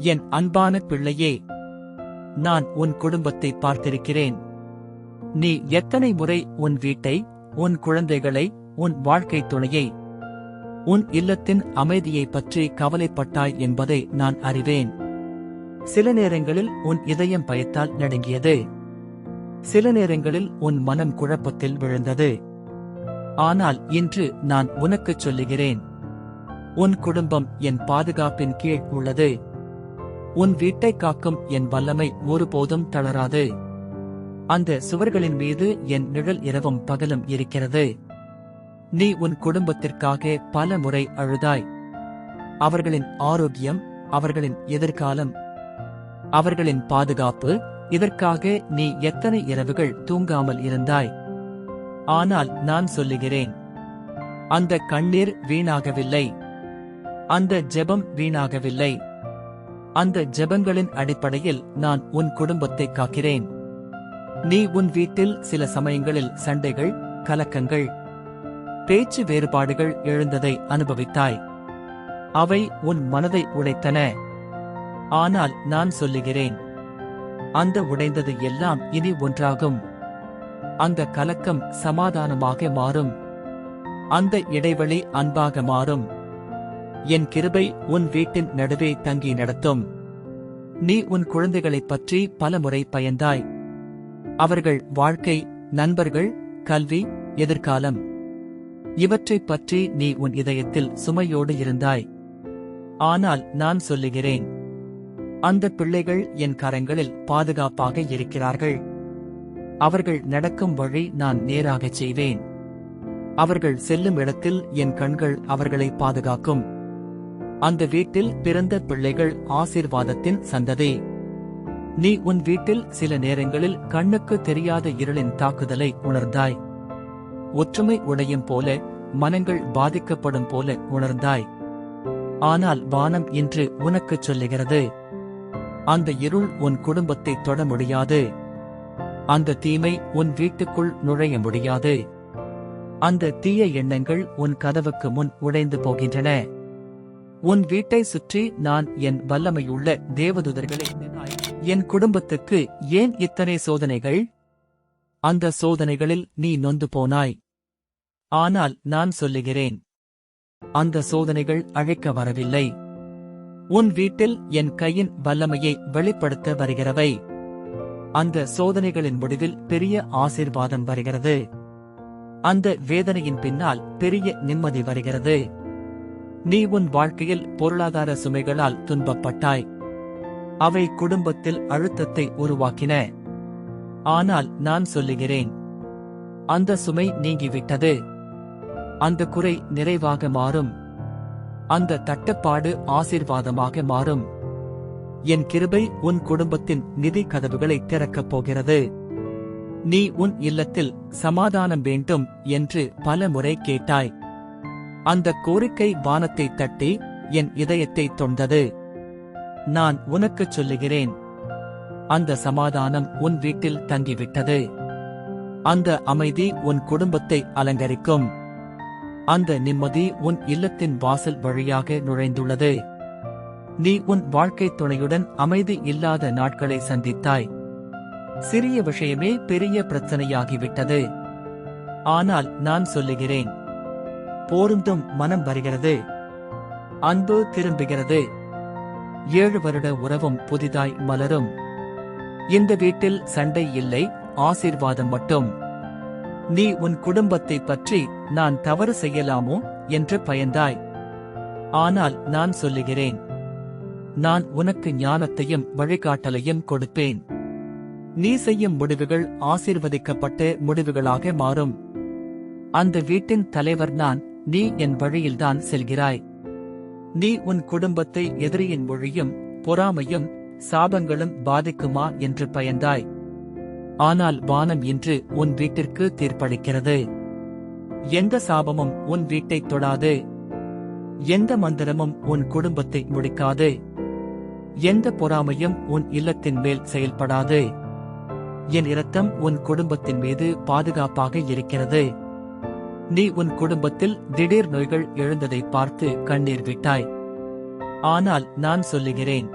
என் அன்பான பிள்ளையே நான் உன் குடும்பத்தை பார்த்திருக்கிறேன். நீ எத்தனை முறை உன் வீட்டை உன் குழந்தைகளை உன் வாழ்க்கை துணையை உன் இல்லத்தின் அமைதியை பற்றி கவலைப்பட்டாய் என்பதை நான் அறிவேன். சில நேரங்களில் உன் இதயம் பயத்தால் நடுங்கியது. சில நேரங்களில் உன் மனம் குழப்பத்தில் விழுந்தது. ஆனால் இன்று நான் உனக்குச் சொல்லுகிறேன். உன் குடும்பம் என் பாதுகாப்பின் கீழ் உள்ளது. உன் வீட்டை காக்கும் என் வல்லமை ஒருபோதும் தளராது. அந்த சுவர்களின் மீது என் நிழல் இரவும் பகலும் இருக்கிறது. நீ உன் குடும்பத்திற்காக பல முறை அழுதாய். அவர்களின் ஆரோக்கியம் அவர்களின் எதிர்காலம் அவர்களின் பாதுகாப்பு இதற்காக நீ எத்தனை இரவுகள் தூங்காமல் இருந்தாய்? ஆனால் நான் சொல்லுகிறேன் அந்த கண்ணீர் வீணாகவில்லை. அந்த ஜெபம் வீணாகவில்லை. அந்த ஜெபங்களின் அடிப்படையில் நான் உன் குடும்பத்தை காக்கிறேன். நீ உன் வீட்டில் சில சமயங்களில் சண்டைகள் கலக்கங்கள் பேச்சு வேறுபாடுகள் எழுந்ததை அனுபவித்தாய். அவை உன் மனதை உடைத்தன. ஆனால் நான் சொல்லுகிறேன் அந்த உடைந்தது எல்லாம் இனி ஒன்றாகும். அந்த கலக்கம் சமாதானமாக மாறும். அந்த இடைவெளி அன்பாக மாறும். என் கிருபை உன் வீட்டின் நடுவே தங்கி நடத்தும். நீ உன் குழந்தைகளைப் பற்றி பலமுறை பயந்தாய். அவர்கள் வாழ்க்கை நண்பர்கள் கல்வி எதிர்காலம். இவற்றைப் பற்றி நீ உன் இதயத்தில் சுமையோடு இருந்தாய். ஆனால் நான் சொல்லுகிறேன். அந்த பிள்ளைகள் என் கரங்களில் பாதுகாப்பாக இருக்கிறார்கள். அவர்கள் நடக்கும் வழி நான் நேராகச் செய்வேன். அவர்கள் செல்லும் இடத்தில் என் கண்கள் அவர்களை பாதுகாக்கும். அந்த வீட்டில் பிறந்த பிள்ளைகள் ஆசீர்வாதத்தின் சந்ததி. நீ உன் வீட்டில் சில நேரங்களில் கண்ணுக்கு தெரியாத இருளின் தாக்குதலை உணர்ந்தாய். ஒற்றுமை உடையும் போல மனங்கள் பாதிக்கப்படும் போல உணர்ந்தாய். ஆனால் வானம் இன்று உனக்குச் சொல்லுகிறது. அந்த இருள் உன் குடும்பத்தை தொட முடியாது. அந்த தீமை உன் வீட்டுக்குள் நுழைய முடியாது. அந்த தீய எண்ணங்கள் உன் கதவுக்கு முன் உடைந்து போகின்றன. உன் வீட்டை சுற்றி நான் என் வல்லமையுள்ள தேவதூதர்களை என் குடும்பத்துக்கு ஏன் இத்தனை சோதனைகள்? அந்த சோதனைகளில் நீ நொந்து போனாய். ஆனால் நான் சொல்லுகிறேன் அந்த சோதனைகள் அழைக்க வரவில்லை. உன் வீட்டில் என் கையின் வல்லமையை வெளிப்படுத்த வருகிறவை. அந்த சோதனைகளின் முடிவில் பெரிய ஆசீர்வாதம் வருகிறது. அந்த வேதனையின் பின்னால் பெரிய நிம்மதி வருகிறது. நீ உன் வாழ்க்கையில் பொருளாதார சுமைகளால் துன்பப்பட்டாய். அவை குடும்பத்தில் அழுத்தத்தை உருவாக்கின. ஆனால் நான் சொல்லுகிறேன் அந்த சுமை நீங்கிவிட்டது. அந்த குறை நிறைவாக மாறும். அந்த தட்டுப்பாடு ஆசீர்வாதமாக மாறும். என் கிருபை உன் குடும்பத்தின் நிதி கதவுகளை திறக்கப் போகிறது. நீ உன் இல்லத்தில் சமாதானம் வேண்டும் என்று பல முறை கேட்டாய். அந்த கோரிக்கை வானத்தை தட்டி என் இதயத்தை தொண்டது. நான் உனக்குச் சொல்லுகிறேன். அந்த சமாதானம் உன் வீட்டில் தங்கிவிட்டது. அந்த அமைதி உன் குடும்பத்தை அலங்கரிக்கும். அந்த நிம்மதி உன் இல்லத்தின் வாசல் வழியாக நுழைந்துள்ளது. நீ உன் வாழ்க்கை துணையுடன் அமைதி இல்லாத நாட்களை சந்தித்தாய். சிறிய விஷயமே பெரிய பிரச்சனையாகிவிட்டது. ஆனால் நான் சொல்லுகிறேன். போருந்தும் மனம் வருகிறது. அன்பு திரும்புகிறது. ஏழு வருட உறவும் புதிதாய் மலரும். இந்த வீட்டில் சண்டை இல்லை ஆசீர்வாதம் மட்டும். நீ உன் குடும்பத்தை பற்றி நான் தவறு செய்யலாமோ என்று பயந்தாய். ஆனால் நான் சொல்லுகிறேன் நான் உனக்கு ஞானத்தையும் வழிகாட்டலையும் கொடுப்பேன். நீ செய்யும் முடிவுகள் ஆசீர்வதிக்கப்பட்ட முடிவுகளாக மாறும். அந்த வீட்டின் தலைவர் நான் நீ என் வழியில்தான் செல்கிறாய். நீ உன் குடும்பத்தை எதிரியின் மொழியும் பொறாமையும் சாபங்களும் பாதிக்குமா என்று பயந்தாய். ஆனால் வானம் இன்று உன் வீட்டிற்கு தீர்ப்பளிக்கிறது. எந்த சாபமும் உன் வீட்டைத் தொடாது. எந்த மந்திரமும் உன் குடும்பத்தை முடிக்காது. எந்த பொறாமையும் உன் இல்லத்தின் மேல் செயல்படாது. என் இரத்தம் உன் குடும்பத்தின் மீது பாதுகாப்பாக இருக்கிறது. நீ உன் குடும்பத்தில் திடீர் நோய்கள் எழுந்ததை பார்த்து கண்ணீர் விட்டாய். ஆனால் நான் சொல்லுகிறேன்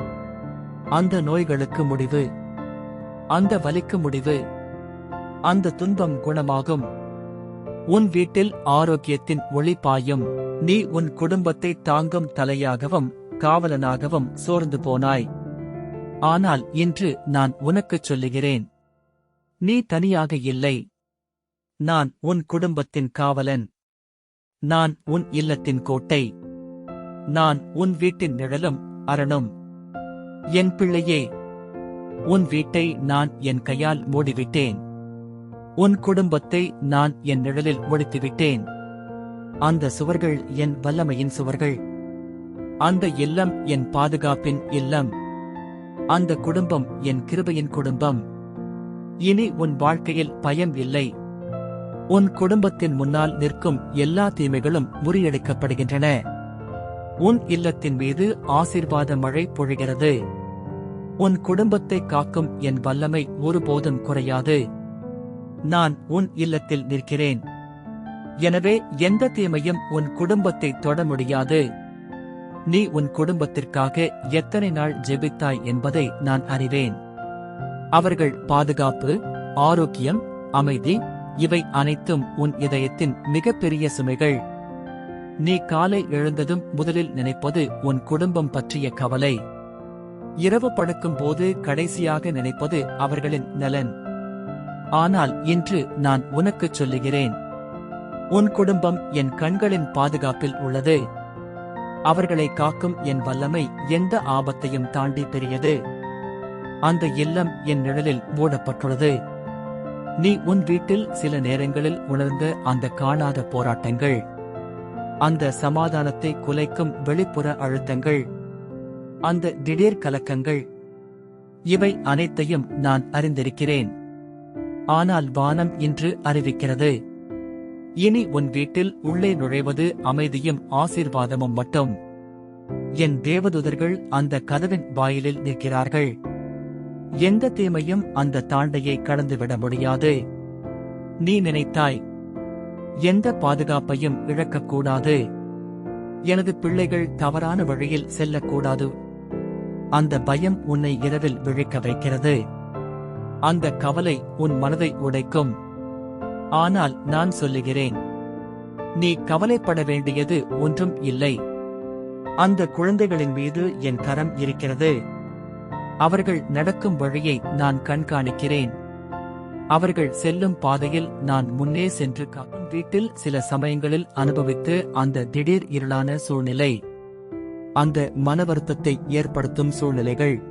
அந்த நோய்களுக்கு முடிவு அந்த வலிக்கு முடிவு அந்த துன்பம் குணமாகும். உன் வீட்டில் ஆரோக்கியத்தின் ஒளி பாயும். நீ உன் குடும்பத்தை தாங்கும் தலையாகவும் காவலனாகவும் சோர்ந்து போனாய். ஆனால் இன்று நான் உனக்குச் சொல்லுகிறேன் நீ தனியாக இல்லை. நான் உன் குடும்பத்தின் காவலன். நான் உன் இல்லத்தின் கோட்டை. நான் உன் வீட்டின் நிழலும் அரணும். என் பிள்ளையே உன் வீட்டை நான் என் கையால் மூடிவிட்டேன். உன் குடும்பத்தை நான் என் நிழலில் ஒழித்துவிட்டேன். அந்த சுவர்கள் என் வல்லமையின் சுவர்கள். அந்த இல்லம் என் பாதுகாப்பின் இல்லம். அந்த குடும்பம் என் கிருபையின் குடும்பம். இனி உன் வாழ்க்கையில் பயம் இல்லை. உன் குடும்பத்தின் முன்னால் நிற்கும் எல்லா தீமைகளும் முறியடிக்கப்படுகின்றன. உன் இல்லத்தின் மீது ஆசீர்வாத மழை பொழிகிறது. உன் குடும்பத்தை காக்கும் என் வல்லமை ஒருபோதும் குறையாது. நான் உன் இல்லத்தில் நிற்கிறேன். எனவே எந்த தீமையும் உன் குடும்பத்தை தொட முடியாது. நீ உன் குடும்பத்திற்காக எத்தனை நாள் ஜெபித்தாய் என்பதை நான் அறிவேன். அவர்கள் பாதுகாப்பு ஆரோக்கியம் அமைதி இவை அனைத்தும் உன் இதயத்தின் மிகப்பெரிய சுமைகள். நீ காலை எழுந்ததும் முதலில் நினைப்பது உன் குடும்பம் பற்றிய கவலை. இரவு படுக்கும் போது கடைசியாக நினைப்பது அவர்களின் நலன். ஆனால் இன்று நான் உனக்குச் சொல்லுகிறேன். உன் குடும்பம் என் கண்களின் பாதுகாப்பில் உள்ளது. அவர்களை காக்கும் என் வல்லமை எந்த ஆபத்தையும் தாண்டி பெரியது. அந்த இல்லம் என் நிழலில் மூடப்பட்டுள்ளது. நீ உன் வீட்டில் சில நேரங்களில் உணர்ந்த அந்த காணாத போராட்டங்கள். அந்த சமாதானத்தை குலைக்கும் வெளிப்புற அழுத்தங்கள். அந்த திடீர் கலக்கங்கள். இவை அனைத்தையும் நான் அறிந்திருக்கிறேன். ஆனால் வானம் இன்று அறிவிக்கிறது. இனி உன் வீட்டில் உள்ளே நுழைவது அமைதியும் ஆசீர்வாதமும் மட்டும். என் தேவதூதர்கள் அந்த கதவின் வாயிலில் நிற்கிறார்கள். எந்த தீமையும் அந்த தாண்டையை கடந்துவிட முடியாது. நீ நினைத்தாய் எந்த பாதுகாப்பையும் இழக்கக்கூடாது. எனது பிள்ளைகள் தவறான வழியில் செல்லக்கூடாது. அந்த பயம் உன்னை இரவில் விழிக்க வைக்கிறது. அந்த கவலை உன் மனதை உடைக்கும். ஆனால் நான் சொல்லுகிறேன் நீ கவலைப்பட வேண்டியது ஒன்றும் இல்லை. அந்த குழந்தைகளின் மீது என் கரம் இருக்கிறது. அவர்கள் நடக்கும் வழியை நான் கண்காணிக்கிறேன். அவர்கள் செல்லும் பாதையில் நான் முன்னே சென்று காக்கும் வீட்டில் சில சமயங்களில் அனுபவித்து அந்த திடீர் இருளான சூழ்நிலை அந்த மன வருத்தத்தை ஏற்படுத்தும் சூழ்நிலைகள்.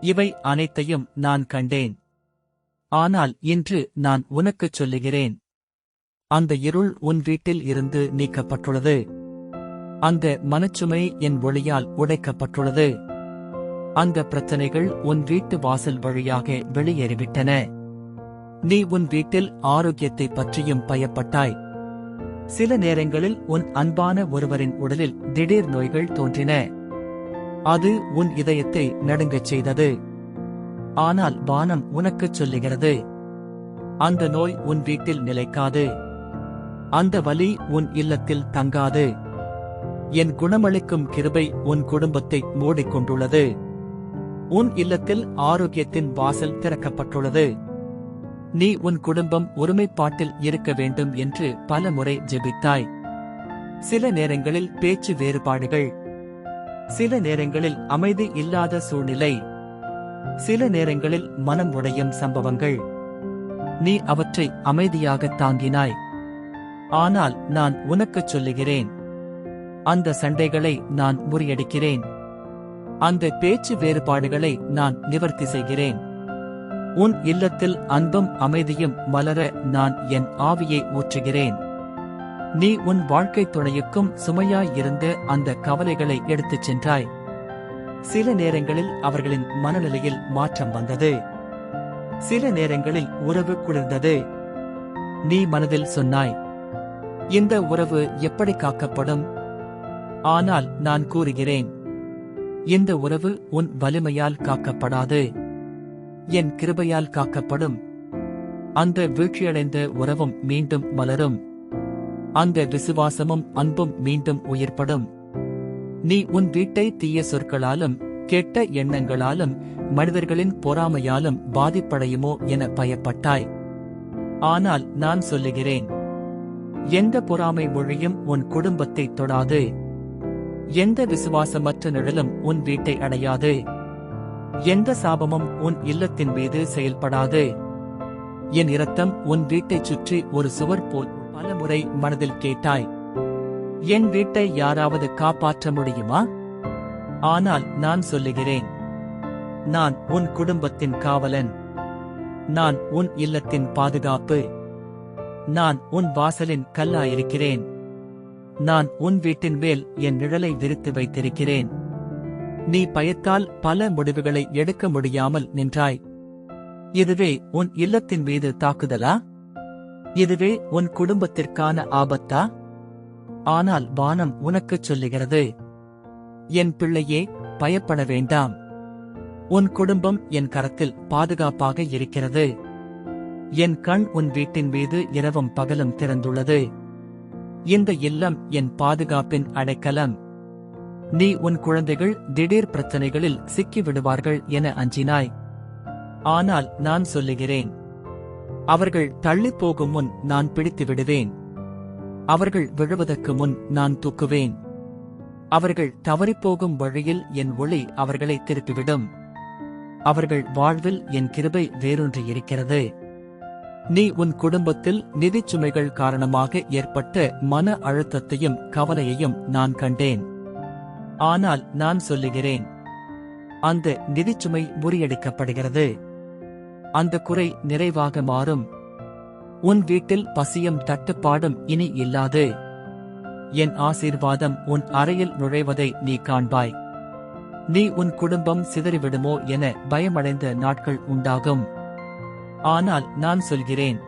இவை அனைத்தையும் நான் கண்டேன். ஆனால் இன்று நான் உனக்குச் சொல்லுகிறேன். அந்த இருள் உன் வீட்டில் இருந்து நீக்கப்பட்டுள்ளது. அந்த மனச்சுமை என் ஒளியால் உடைக்கப்பட்டுள்ளது. அந்த பிரச்சனைகள் உன் வீட்டு வாசல் வழியாக வெளியேறிவிட்டன. நீ உன் வீட்டில் ஆரோக்கியத்தை பற்றியும் பயப்பட்டாய். சில நேரங்களில் உன் அன்பான ஒருவரின் உடலில் திடீர் நோய்கள் தோன்றின. அது உன் இதயத்தை நடுங்கச் செய்தது. ஆனால் வானம் உனக்குச் சொல்லுகிறது. அந்த நோய் உன் வீட்டில் நிலைக்காது. அந்த வலி உன் இல்லத்தில் தங்காது. என் குணமளிக்கும் கிருபை உன் குடும்பத்தை மூடிக்கொண்டுள்ளது. உன் இல்லத்தில் ஆரோக்கியத்தின் வாசல் திறக்கப்பட்டுள்ளது. நீ உன் குடும்பம் ஒருமைப்பாட்டில் இருக்க வேண்டும் என்று பல முறை ஜெபித்தாய். சில நேரங்களில் பேச்சு வேறுபாடுகள். சில நேரங்களில் அமைதி இல்லாத சூழ்நிலை. சில நேரங்களில் மனம் உடையும் சம்பவங்கள். நீ அவற்றை அமைதியாக தாங்கினாய். ஆனால் நான் உனக்குச் சொல்லுகிறேன். அந்த சண்டைகளை நான் முறியடிக்கிறேன். அந்த பேச்சு வேறுபாடுகளை நான் நிவர்த்தி செய்கிறேன். உன் இல்லத்தில் அன்பும் அமைதியும் மலர நான் என் ஆவியை ஊற்றுகிறேன். நீ உன் வாழ்க்கை துணையுக்கும் சுமையாயிருந்த அந்த கவலைகளை எடுத்துச் சென்றாய். சில நேரங்களில் அவர்களின் மனநிலையில் மாற்றம் வந்தது. சில நேரங்களில் உறவு குளிர்ந்தது. நீ மனதில் சொன்னாய் இந்த உறவு எப்படி காக்கப்படும்? ஆனால் நான் கூறுகிறேன் இந்த உறவு உன் வலிமையால் காக்கப்படாது. என் கிருபையால் காக்கப்படும். அந்த வீழ்ச்சியடைந்த உறவும் மீண்டும் மலரும் அந்த விசுவாசமும் அன்பும் மீண்டும் உயிர்ப்படும். நீ உன் வீட்டை தீய சொற்களாலும் கெட்ட எண்ணங்களாலும் மனிதர்களின் பொறாமையாலும் பாதிப்படையுமோ என பயப்பட்டாய். ஆனால் நான் சொல்லுகிறேன் எந்த பொறாமை மொழியும் உன் குடும்பத்தை தொடாது. எந்த விசுவாசமற்ற நிழலும் உன் வீட்டை அடையாது. எந்த சாபமும் உன் இல்லத்தின் மீது செயல்படாது. என் இரத்தம் உன் வீட்டைச் சுற்றி ஒரு சுவர் போல் பலமுறை மனதில் கேட்டாய். என் வீட்டை யாராவது காப்பாற்ற முடியுமா? ஆனால் நான் சொல்லுகிறேன். நான் உன் குடும்பத்தின் காவலன். நான் உன் இல்லத்தின் பாதுகாப்பு. நான் உன் வாசலின் கல்லாயிருக்கிறேன். நான் உன் வீட்டின் மேல் என் நிழலை விரித்து வைத்திருக்கிறேன். நீ பயத்தால் பல முடிவுகளை எடுக்க முடியாமல் நின்றாய். இதுவே உன் இல்லத்தின் மீது தாக்குதலா? இதுவே உன் குடும்பத்திற்கான ஆபத்தா? ஆனால் வானம் உனக்குச் சொல்லுகிறது. என் பிள்ளையே பயப்பட வேண்டாம். உன் குடும்பம் என் கரத்தில் பாதுகாப்பாக இருக்கிறது. என் கண் உன் வீட்டின் மீது இரவும் பகலும் திறந்துள்ளது. இந்த இல்லம் என் பாதுகாப்பின் அடைக்கலம். நீ உன் குழந்தைகள் திடீர் பிரச்சனைகளில் சிக்கிவிடுவார்கள் என அஞ்சினாய். ஆனால் நான் சொல்லுகிறேன். அவர்கள் தள்ளிப் போகும் முன் நான் பிடித்து விடுவேன் அவர்கள் விழுவதற்கு முன் நான் தூக்குவேன். அவர்கள் தவறிப்போகும் வழியில் என் ஒளி அவர்களை திருப்பிவிடும். அவர்கள் வாழ்வில் என் கிருபை வேரூன்றி இருக்கிறது. நீ உன் குடும்பத்தில் நிதிச் சுமைகள் காரணமாக ஏற்பட்ட மன அழுத்தத்தையும் கவலையையும் நான் கண்டேன். ஆனால் நான் சொல்லுகிறேன் அந்த நிதிச்சுமை முறியடிக்கப்படுகிறது. அந்த குறை நிறைவாக மாறும். உன் வீட்டில் பசியும் தட்டுப்பாடும் இனி இல்லாது. என் ஆசீர்வாதம் உன் அறையில் நுழைவதை நீ காண்பாய். நீ உன் குடும்பம் சிதறிவிடுமோ என பயமடைந்த நாட்கள் உண்டாகும். ஆனால் நான் சொல்கிறேன்.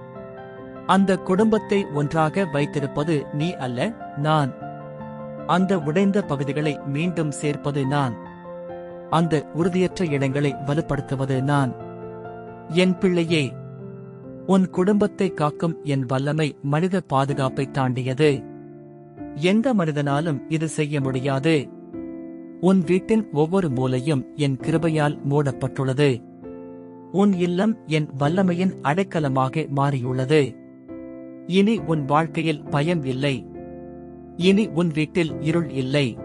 அந்த குடும்பத்தை ஒன்றாக வைத்திருப்பது நீ அல்ல நான். அந்த உடைந்த பகுதிகளை மீண்டும் சேர்ப்பது நான். அந்த உறுதியற்ற இடங்களை வலுப்படுத்துவது நான். என் பிள்ளையே உன் குடும்பத்தை காக்கும் என் வல்லமை மனித பாதுகாப்பை தாண்டியது. எந்த மனிதனாலும் இது செய்ய முடியாது. உன் வீட்டின் ஒவ்வொரு மூலையும் என் கிருபையால் மூடப்பட்டுள்ளது. உன் இல்லம் என் வல்லமையின் அடைக்கலமாக மாறியுள்ளது. இனி உன் வாழ்க்கையில் பயம் இல்லை. இனி உன் வீட்டில் இருள் இல்லை.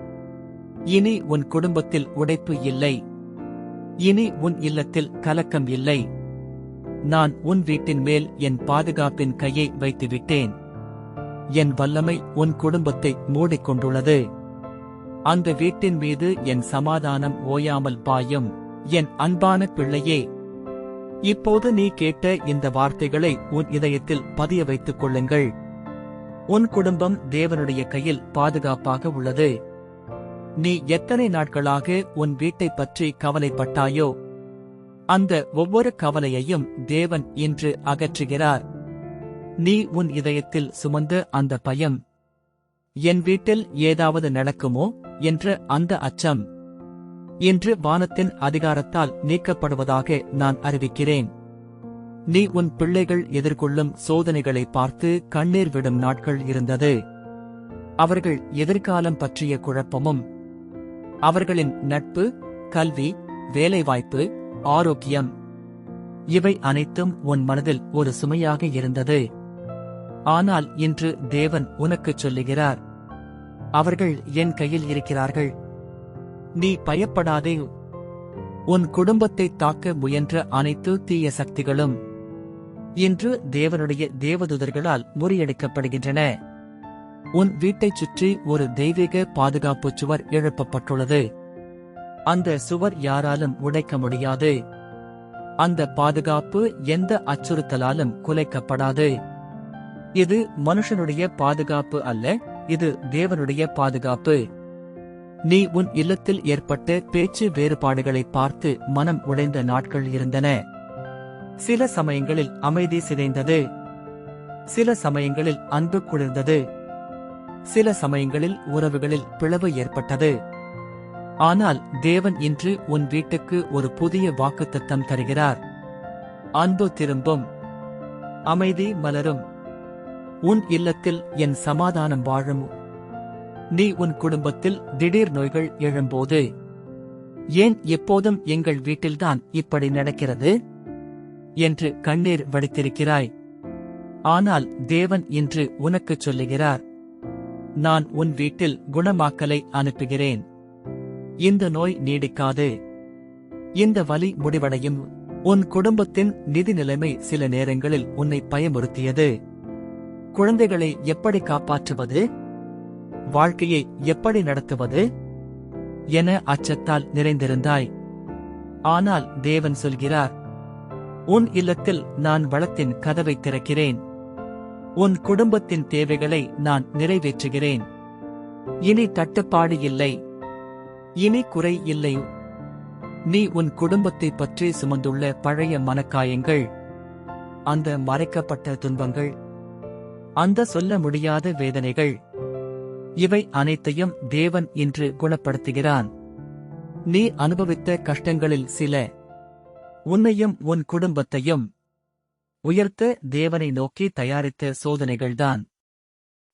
இனி உன் குடும்பத்தில் உடைப்பு இல்லை. இனி உன் இல்லத்தில் கலக்கம் இல்லை. நான் உன் வீட்டின் மேல் என் பாதுகாப்பின் கையை வைத்துவிட்டேன். என் வல்லமை உன் குடும்பத்தை மூடிக்கொண்டுள்ளது. அந்த வீட்டின் மீது என் சமாதானம் ஓயாமல் பாயும். என் அன்பான பிள்ளையே இப்போது நீ கேட்ட இந்த வார்த்தைகளை உன் இதயத்தில் பதிய வைத்துக் கொள்ளுங்கள். உன் குடும்பம் தேவனுடைய கையில் பாதுகாப்பாக உள்ளது. நீ எத்தனை நாட்களாக உன் வீட்டைப் பற்றி கவலைப்பட்டாயோ அந்த ஒவ்வொரு கவலையையும் தேவன் இன்று அகற்றுகிறார். நீ உன் இதயத்தில் சுமந்த அந்த பயம் என் வீட்டில் ஏதாவது நடக்குமோ? என்ற அந்த அச்சம். இன்று வானத்தின் அதிகாரத்தால் நீக்கப்படுவதாக நான் அறிவிக்கிறேன். நீ உன் பிள்ளைகள் எதிர்கொள்ளும் சோதனைகளை பார்த்து கண்ணீர் விடும் நாட்கள் இருந்தது. அவர்கள் எதிர்காலம் பற்றிய குழப்பமும் அவர்களின் நட்பு கல்வி வேலைவாய்ப்பு ஆரோக்கியம் இவை அனைத்தும் உன் மனதில் ஒரு சுமையாக இருந்தது. ஆனால் இன்று தேவன் உனக்குச் சொல்லுகிறார். அவர்கள் என் கையில் இருக்கிறார்கள். நீ பயப்படாதே. உன் குடும்பத்தை தாக்க முயன்ற அனைத்து தீய சக்திகளும் இன்று தேவனுடைய தேவதூதர்களால் முறியடிக்கப்படுகின்றன. உன் வீட்டைச் சுற்றி ஒரு தெய்வீக பாதுகாப்பு சுவர் எழுப்பப்பட்டுள்ளது. அந்த சுவர் யாராலும் உடைக்க முடியாது. அந்த பாதுகாப்பு எந்த அச்சுறுத்தலாலும் குலைக்கப்படாது. இது மனுஷனுடைய பாதுகாப்பு அல்ல இது தேவனுடைய பாதுகாப்பு. நீ உன் இல்லத்தில் ஏற்பட்ட பேச்சு வேறுபாடுகளை பார்த்து மனம் உடைந்த நாட்கள் இருந்தன. சில சமயங்களில் அமைதி சிதைந்தது. சில சமயங்களில் அன்பு குளிர்ந்தது. சில சமயங்களில் உறவுகளில் பிளவு ஏற்பட்டது. ஆனால் தேவன் இன்று உன் வீட்டுக்கு ஒரு புதிய வாக்குத்தத்தம் தருகிறார். அன்பு திரும்பும். அமைதி மலரும். உன் இல்லத்தில் என் சமாதானம் வாழும் நீ உன் குடும்பத்தில் திடீர் நோய்கள் எழும்போது. ஏன் எப்போதும் எங்கள் வீட்டில்தான் இப்படி நடக்கிறது? என்று கண்ணீர் வடித்திருக்கிறாய். ஆனால் தேவன் இன்று உனக்குச் சொல்லுகிறார். நான் உன் வீட்டில் குணமாக்கலை அனுப்புகிறேன். இந்த நோய் நீடிக்காது. இந்த வலி முடிவடையும். உன் குடும்பத்தின் நிதி நிலைமை சில நேரங்களில் உன்னை பயமுறுத்தியது. குழந்தைகளை எப்படி காப்பாற்றுவது? வாழ்க்கையை எப்படி நடத்துவது? என அச்சத்தால் நிறைந்திருந்தாய். ஆனால் தேவன் சொல்கிறார் உன் இல்லத்தில் நான் வளத்தின் கதவை திறக்கிறேன். உன் குடும்பத்தின் தேவைகளை நான் நிறைவேற்றுகிறேன். இனி தட்டுப்பாடு இல்லை. இனி குறை இல்லை. நீ உன் குடும்பத்தைப் பற்றி சுமந்துள்ள பழைய மனக்காயங்கள் அந்த மறைக்கப்பட்ட துன்பங்கள் அந்த சொல்ல முடியாத வேதனைகள். இவை அனைத்தையும் தேவன் இன்று குணப்படுத்துகிறான். நீ அனுபவித்த கஷ்டங்களில் சில. உன்னையும் உன் குடும்பத்தையும் உயர்த்த தேவனை நோக்கி தயாரித்த சோதனைகள்தான்.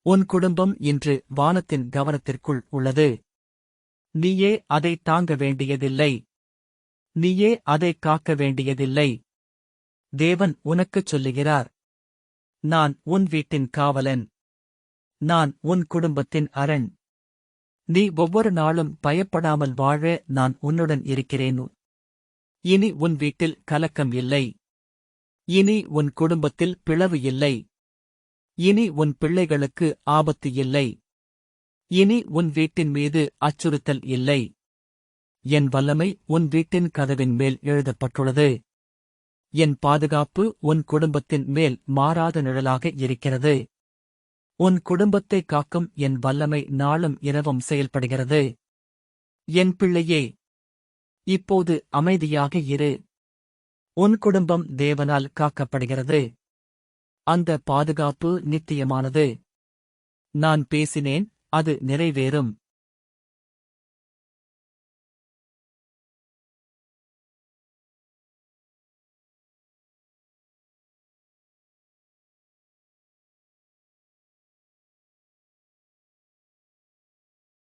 உன் குடும்பம் இன்று வானத்தின் கவனத்திற்குள் உள்ளது. நீயே அதை தாங்க வேண்டியதில்லை. நீயே அதை காக்க வேண்டியதில்லை. தேவன் உனக்குச் சொல்லுகிறார். நான் உன் வீட்டின் காவலன். நான் உன் குடும்பத்தின் அரண். நீ ஒவ்வொரு நாளும் பயப்படாமல் வாழ நான் உன்னுடன் இருக்கிறேன். இனி உன் வீட்டில் கலக்கம் இல்லை. இனி உன் குடும்பத்தில் பிளவு இல்லை. இனி உன் பிள்ளைகளுக்கு ஆபத்து இல்லை. இனி உன் வீட்டின் மீது அச்சுறுத்தல் இல்லை. என் வல்லமை உன் வீட்டின் கதவின் மேல் எழுதப்பட்டுள்ளது. என் பாதுகாப்பு உன் குடும்பத்தின் மேல் மாறாத நிழலாக இருக்கிறது. உன் குடும்பத்தை காக்கும் என் வல்லமை நாளும் இரவும் செயல்படுகிறது. என் பிள்ளையே இப்போது அமைதியாக இரு. உன் குடும்பம் தேவனால் காக்கப்படுகிறது. அந்த பாதுகாப்பு நித்தியமானது. நான் பேசினேன் அது நிறைவேறும்.